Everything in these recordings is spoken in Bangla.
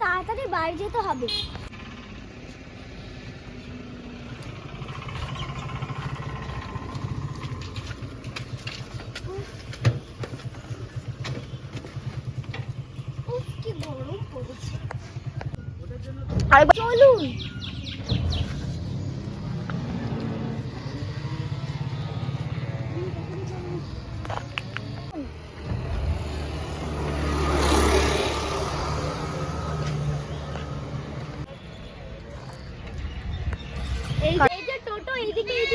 তাড়াতাড়ি বাড়ি যেতে হবে। চলুন।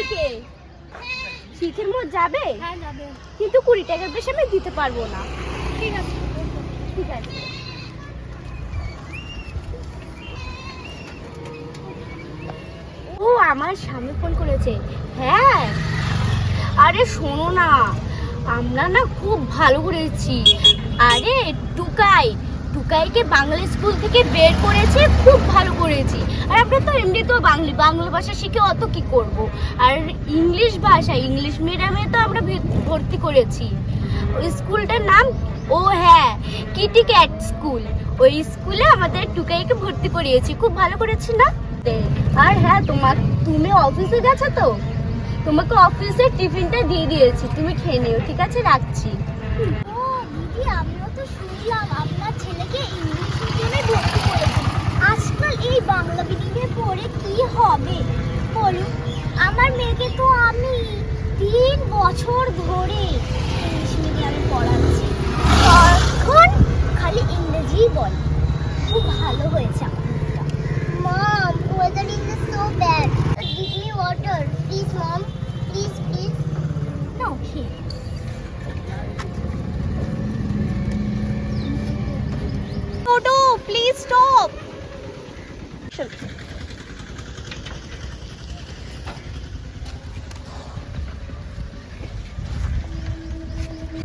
এইদিকে শীতের মধ্যে যাবে? হ্যাঁ যাবে। কিন্তু কুড়ি টাকার বেশি আমি দিতে পারব না। ঠিক আছে। ঠিক আছে। ও আমার স্বামী ফোন করেছে। হ্যাঁ। আরে শোনো না। আমরা না খুব ভালো করেছি। আরে টুকাই টুকাইকে বাংলা স্কুল থেকে বের করেছে, খুব ভালো করেছি। আর আমরা তো এমনিতেও বাংলা বাংলা ভাষা শিখে অত কি করব? আর ইংলিশ ভাষা, ইংলিশ মিডিয়ামে তো আমরা ভর্তি করেছি। স্কুলটার নাম, ও হ্যাঁ কিটি ক্যাট স্কুল। ওই স্কুলে আমাদের টুকাইকে ভর্তি করিয়েছি। খুব ভালো করেছি না? আর হ্যাঁ তোমার তুমি অফিসে গেছো তো? তোমাকে অফিসে টিফিনটা দিয়ে দিয়েছি। তুমি খেয়ে নিও, ঠিক আছে? রাখছি। আমিও তো শুনলাম আপনার ছেলেকে ইংলিশ মিডিয়ামে ভর্তি করেছেন আজকাল এই বাংলা মিডিয়ামে পড়ে কি হবে? বলুন। আমার মেয়েকে তো আমি তিন বছর ধরে প্লিজ স্টপ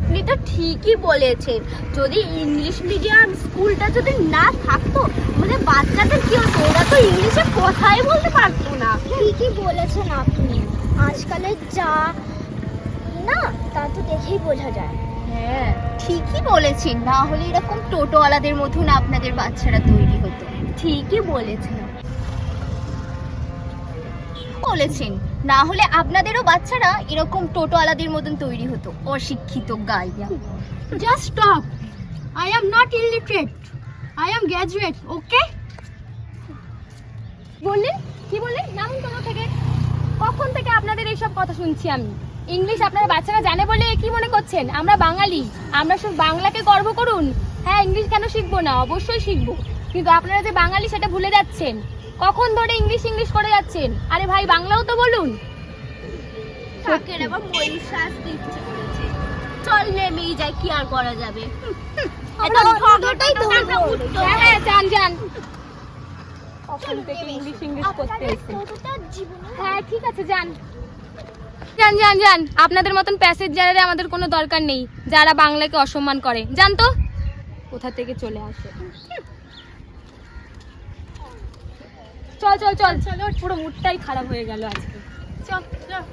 আপনি তো ঠিকই বলেছেন। যদি ইংলিশ মিডিয়াম স্কুলটা যদি না থাকতো আমাদের বাচ্চাদের কি হতো? ওরা তো ইংলিশে কথাই বলতে পারতো না। ঠিকই বলেছেন আপনি। আজকালের যা না তা তো দেখেই বোঝা যায়। হ্যাঁ ঠিকই বলেছেন। না হলে এরকম টোটোওয়ালাদের মতন আপনাদের বাচ্চারা তৈরি হতো। ঠিকই বলেছেন। বলেছেন। না হলে আপনাদেরও বাচ্চারা এরকম টোটোওয়ালাদের মতন তৈরি হতো। অশিক্ষিত গাইয়া। Just stop. I am not illiterate. I am graduate, okay? বললেন? কি বললেন? নামুন কোনো থেকে? কখন থেকে আপনাদের এইসব কথা শুনছি আমি? ইংলিশ আপনার বাচ্চারা জানে বলে কি আমরা বাঙালি আমরা সব বাংলাকে গর্ব করুন? হ্যাঁ ইংলিশ কেন শিখব না? অবশ্যই শিখব। কিন্তু আপনারা যে বাঙালি সেটা ভুলে যাচ্ছেন। কখন ধরে ইংলিশ ইংলিশ করে যাচ্ছেন? আরে ভাই বাংলাও তো বলুন। চল নেমেই যায় কি আর করা যাবে? হ্যাঁ হ্যাঁ যান যান। কখন থেকে ইংলিশ ইংলিশ করতে হ্যাঁ ঠিক আছে যান। যান যান যান আপনাদের মতন প্যাসেঞ্জারের আমাদের কোনো দরকার নেই যারা বাংলাকে অসম্মান করে যান তো কোথা থেকে চলে আসে চল চল চল চল পুরো মুডটাই খারাপ হয়ে গেল আজকে চল চল